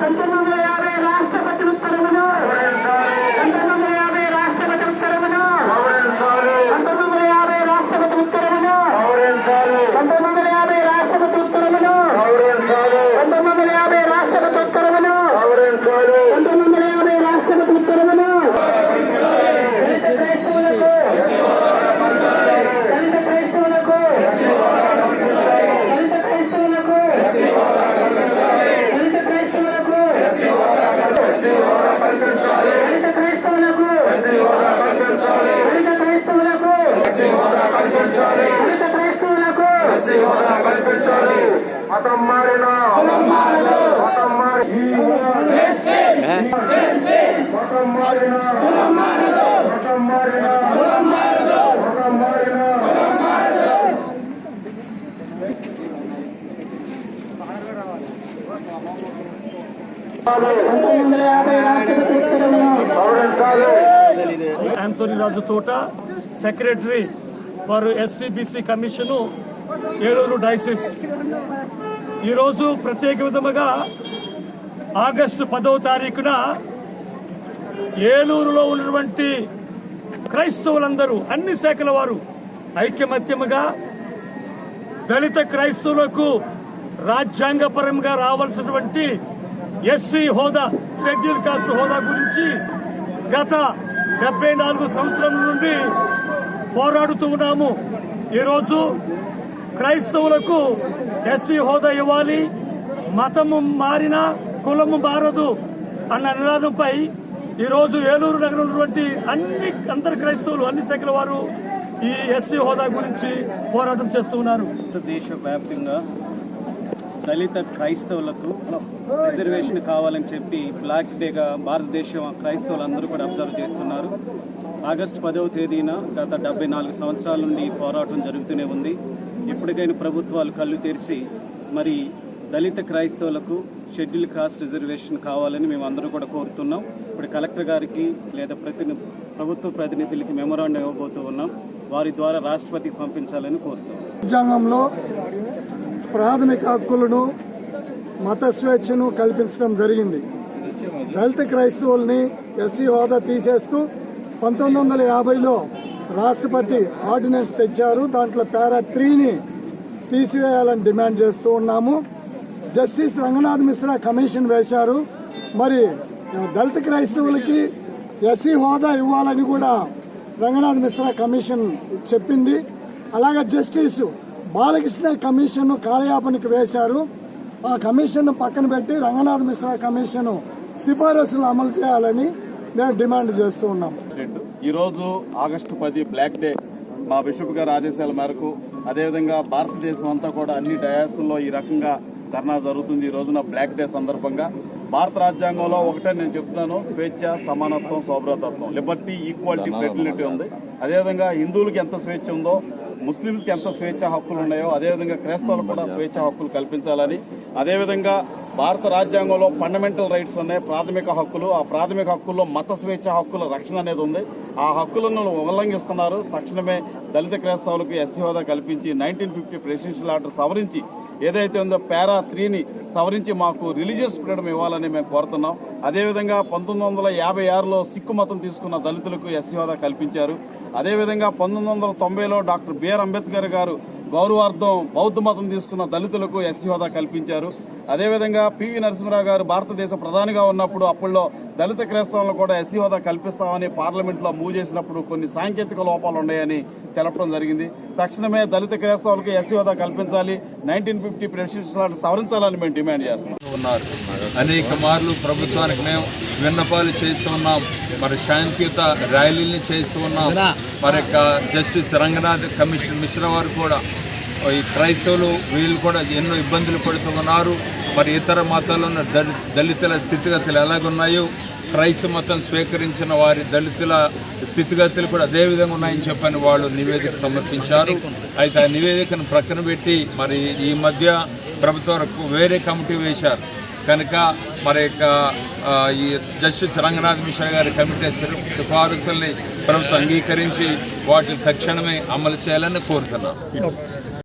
పంతొమ్మిది వందల యాభై రాష్ట్రపతి ఉత్తర్వులు పంతొమ్మిది వందల యాభై రాష్ట్రపతి ఉత్తర్వులు పంతొమ్మిది వందల యాభై రాష్ట్రపతి ఉత్తర్వులు పంతొమ్మిది వందల యాభై రాష్ట్రపతి ఉత్తర్వులు పంతొమ్మిది వందల యాభై రాష్ట్రపతి ఉత్తర్వులు పంతొమ్మిది వందల యాభై రాష్ట్రపతి ఉత్తర్వులు దళిత క్రైస్తవులకు దళిత క్రైస్తవులకు దళిత క్రైస్తవులకు దళిత క్రైస్తవులకు దళిత క్రైస్తవులకు దళిత క్రైస్తవులకు దళిత క్రైస్తవులకు మతం మారిన మతం మారి మతం మారిన మతం మారిన మతం మారిన పంతొమ్మిది Raju Thota secretary for SC BC commission Eluru diocese. ఈరోజు ప్రత్యేక విధముగా ఆగస్టు పదవ తారీఖున ఏలూరులో ఉన్నటువంటి క్రైస్తవులందరూ అన్ని శాఖల వారు ఐక్యమత్యముగా దళిత క్రైస్తవులకు రాజ్యాంగపరంగా రావాల్సినటువంటి ఎస్సీ హోదా షెడ్యూల్ కాస్ట్ హోదా గురించి గత డెబ్బై నాలుగు సంవత్సరం నుండి పోరాడుతూ ఉన్నాము. ఈరోజు క్రైస్తవులకు ఎస్సీ హోదా ఇవ్వాలి మతము మారినా కులము మారదు అన్న నినాదంపై ఈరోజు ఏలూరు నగరం ఉన్నటువంటి అన్ని అందరు క్రైస్తవులు అన్ని శాఖల వారు ఈ ఎస్సీ హోదా గురించి పోరాటం చేస్తూ ఉన్నారు. దేశవ్యాప్తంగా దళిత క్రైస్తవులకు రిజర్వేషన్ కావాలని చెప్పి బ్లాక్ డేగా భారతదేశం క్రైస్తవులందరూ కూడా అబ్జర్వ్ చేస్తున్నారు. ఆగస్టు పదవ తేదీన గత డెబ్బై నాలుగు సంవత్సరాల నుండి పోరాటం జరుగుతూనే ఉంది. ఎప్పటికైనా ప్రభుత్వాలు కళ్ళు తెరిచి మరి దళిత క్రైస్తవులకు షెడ్యూల్ కాస్ట్ రిజర్వేషన్ కావాలని మేము అందరూ కూడా కోరుతున్నాం. ఇప్పుడు కలెక్టర్ గారికి లేదా ప్రతిని ప్రభుత్వ ప్రతినిధులకి మెమోరాండం ఇవ్వబోతూ ఉన్నాం. వారి ద్వారా రాష్ట్రపతికి పంపించాలని కోరుతున్నాం. రాజ్యాంగంలో ప్రాథమిక హక్కులను మత స్వేచ్ఛను కల్పించడం జరిగింది. దళిత క్రైస్తవుల్ని ఎస్సీ హోదా తీసేస్తూ పంతొమ్మిది వందల యాభైలో రాష్ట్రపతి ఆర్డినెన్స్ తెచ్చారు. దాంట్లో పారా త్రీని తీసివేయాలని డిమాండ్ చేస్తూ ఉన్నాము. జస్టిస్ రంగనాథ్ మిశ్రా కమిషన్ వేశారు. మరి దళిత క్రైస్తవులకి ఎస్సీ హోదా ఇవ్వాలని కూడా రంగనాథ్ మిశ్రా కమిషన్ చెప్పింది. అలాగే జస్టిస్ బాలకృష్ణ కమిషన్ కాలయాపనకు వేశారు. ఆ కమిషన్ పక్కన పెట్టి రంగనాథ్ మిశ్రా కమిషన్ సిఫారసులు అమలు చేయాలని మేము డిమాండ్ చేస్తూ ఉన్నాం. ప్రెసిడెంట్ ఈరోజు ఆగస్టు పది బ్లాక్ డే. మా బిషప్ గారి ఆదేశాల మేరకు అదేవిధంగా భారతదేశం అంతా కూడా అన్ని డయాసుల్లో ఈ రకంగా ధర్నా జరుగుతుంది ఈ రోజున బ్లాక్ డే సందర్భంగా. భారత రాజ్యాంగంలో ఒకటే నేను చెప్తున్నాను స్వేచ్ఛ సమానత్వం సౌభ్రతత్వం. లిబర్టీ ఈక్వాలిటీ ఫెర్టిలిటీ ఉంది. అదేవిధంగా హిందువులకి ఎంత స్వేచ్ఛ ఉందో ముస్లింస్కి ఎంత స్వేచ్ఛ హక్కులు ఉన్నాయో అదేవిధంగా క్రైస్తవులకు కూడా స్వేచ్ఛ హక్కులు కల్పించాలని. అదేవిధంగా భారత రాజ్యాంగంలో ఫండమెంటల్ రైట్స్ ఉన్నాయి ప్రాథమిక హక్కులు. ఆ ప్రాథమిక హక్కుల్లో మత స్వేచ్ఛ హక్కుల రక్షణ అనేది ఉంది. ఆ హక్కులను ఉల్లంఘిస్తున్నారు. తక్షణమే దళిత క్రైస్తవులకు ఎస్సీ హోదా కల్పించి నైన్టీన్ ఫిఫ్టీ ప్రెసిడెన్షియల్ ఆర్డర్ సవరించి ఏదైతే ఉందో పారా త్రీని సవరించి మాకు రిలీజియస్ ఫ్రీడమ్ ఇవ్వాలని మేము కోరుతున్నాం. అదేవిధంగా పంతొమ్మిది వందల యాభై ఆరులో సిక్కు మతం తీసుకున్న దళితులకు ఎస్సీ హోదా కల్పించారు. అదేవిధంగా పంతొమ్మిది వందల తొంభైలో డాక్టర్ బిఆర్ అంబేద్కర్ గారు గౌరవార్థం బౌద్ధ మతం తీసుకున్న దళితులకు ఎస్సీ హోదా కల్పించారు. అదేవిధంగా పివి నరసింహరావు గారు భారతదేశ ప్రధానిగా ఉన్నప్పుడు అప్పుల్లో దళిత క్రైస్తవులను కూడా ఎస్సీ హోదా కల్పిస్తామని పార్లమెంట్లో మూవ్ చేసినప్పుడు కొన్ని సాంకేతిక లోపాలు ఉన్నాయని తెలపడం జరిగింది. తక్షణమే దళిత క్రైస్తవులకు ఎస్సీ హోదా కల్పించాలి. నైన్టీన్ ఫిఫ్టీ ప్రెసిడెన్షియల్ సవరించాలని మేము డిమాండ్ చేస్తున్నాం. ఉన్నారు అనేక మార్లు ప్రభుత్వానికి మేము విన్నపాలు చేస్తూ ఉన్నాం. మరి శాంతియుత ర్యాలీని చేస్తూ ఉన్నాం. మరి యొక్క జస్టిస్ రంగనాథ్ కమిషన్ మిశ్రా వారు కూడా ఈ క్రైస్తవులు వీళ్ళు కూడా ఎన్నో ఇబ్బందులు పడుతూ ఉన్నారు మరి ఇతర మతాల్లో ఉన్న దళితుల స్థితిగతులు ఎలాగున్నాయో క్రైస్తవ మతం స్వీకరించిన వారి దళితుల స్థితిగతులు కూడా అదే విధంగా ఉన్నాయని చెప్పని వాళ్ళు నివేదిక సమర్పించారు. అయితే ఆ నివేదికను ప్రక్కన పెట్టి మరి ఈ మధ్య ప్రభుత్వం వేరే కమిటీ వేశారు. కనుక మరి యొక్క, ఈ జస్టిస్ రంగనాథ్ మిశ్రా గారి కమిటీ సిఫారసుల్ని ప్రభుత్వం అంగీకరించి వాటిని తక్షణమే అమలు చేయాలని కోరుతున్నాను